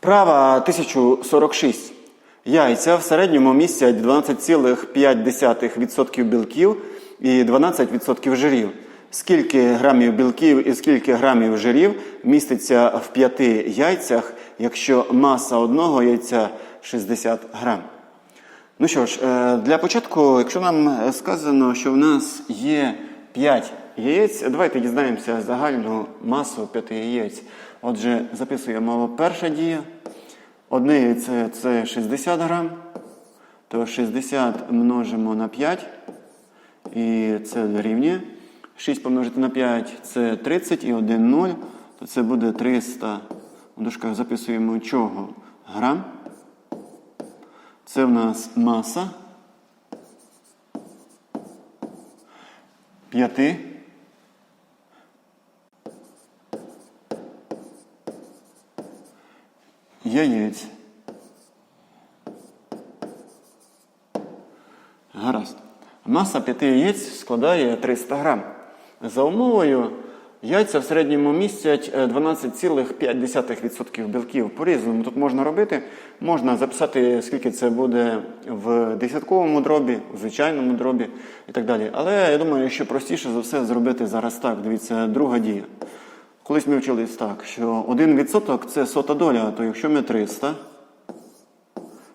Вправа 1046. Яйця в середньому містять 12,5% білків і 12% жирів. Скільки грамів білків і скільки грамів жирів міститься в п'яти яйцях, якщо маса одного яйця 60 грам? Ну що ж, е, для початку, якщо нам сказано, що в нас є 5 яєць, давайте дізнаємося загальну масу 5 яєць. Отже, записуємо перша дія. Одне яйце це 60 грам, то 60 множимо на 5, і це дорівнює. 6 помножити на 5 це 30 і 1 0, то це буде 300. У дужках записуємо чого? Грам. Це в нас маса 5 яєць. Гаразд. Маса 5 яєць складає 300 грам. За умовою, яйця в середньому містять е, 12,5% білків. По-різному тут можна робити. Можна записати, скільки це буде в десятковому дробі, в звичайному дробі і так далі. Але я думаю, що простіше за все зробити зараз так. Дивіться, друга дія. Колись ми вчились так, що 1% це сота доля, то якщо ми 300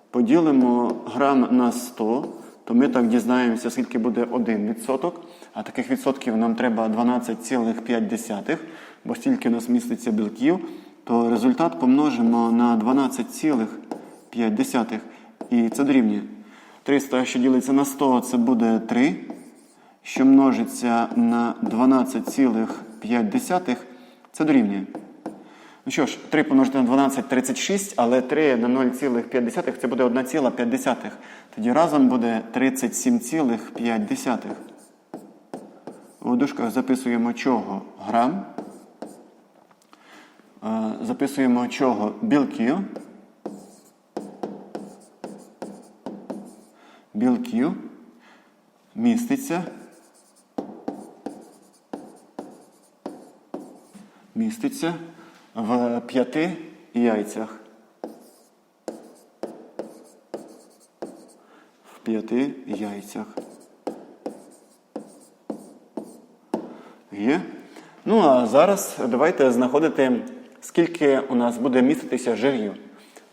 поділимо грам на 100, то ми так дізнаємося, скільки буде 1%. А таких відсотків нам треба 12,5, бо стільки у нас міститься білків, то результат помножимо на 12,5. І це дорівнює. 300, що ділиться на 100, це буде 3, що множиться на 12,5, це дорівнює. Ну що ж, 3 помножити на 12 36, але 3 на 0,5 це буде 1,5. Тоді разом буде 37,5. У дужках записуємо чого грам. Е, Записуємо чого білків. Білків міститься. Міститься в п'яти яйцях. В п'яти яйцях. Є. Ну, а зараз давайте знаходити, скільки у нас буде міститися жирів.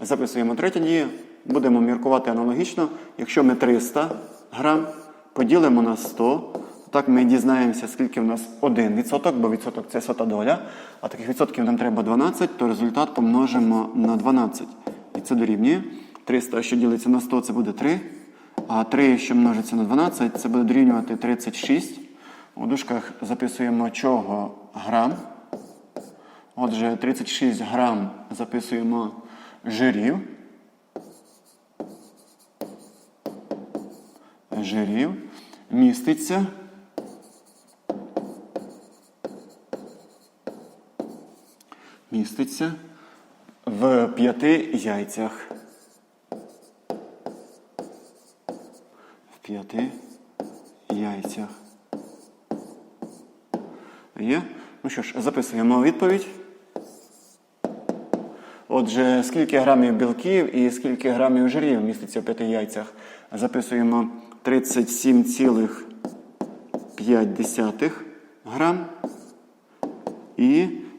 Записуємо третя дія. Будемо міркувати аналогічно. Якщо ми 300 грам поділимо на 100, так ми дізнаємося, скільки в нас 1%, бо відсоток це сота доля. А таких відсотків нам треба 12, то результат помножимо на 12. І це дорівнює. 300, що ділиться на 100, це буде 3. А 3, що множиться на 12, це буде дорівнювати 36. У дужках записуємо чого грам. Отже, 36 грам записуємо жирів. Жирів міститься. Міститься в п'яти яйцях. В п'яти яйцях. Є? Ну що ж, записуємо відповідь. Отже, скільки грамів білків і скільки грамів жирів міститься в п'яти яйцях? Записуємо 37,5 грам і